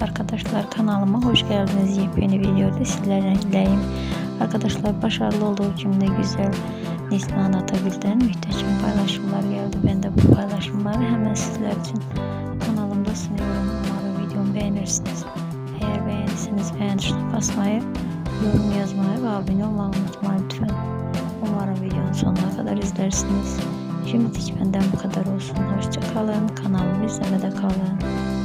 Arkadaşlar kanalıma hoş geldiniz. Yepyeni videoda sizlerleyim. Arkadaşlar başarılı olduğu için de güzel Nislan Atagül'den muhteşem paylaşımlar geldi. Ben de bu paylaşımları hemen sizler için kanalımda sunuyorum. Umarım videomu beğenirsiniz. Eğer beğenirseniz beğen tuşuna basmayı, yorum yazmayı ve abone olmayı unutmayın lütfen. Umarım videonun sonuna kadar izlersiniz. Şimdilik benden bu kadar olsun. Hoşçakalın. Kanalımı izlemede kalın.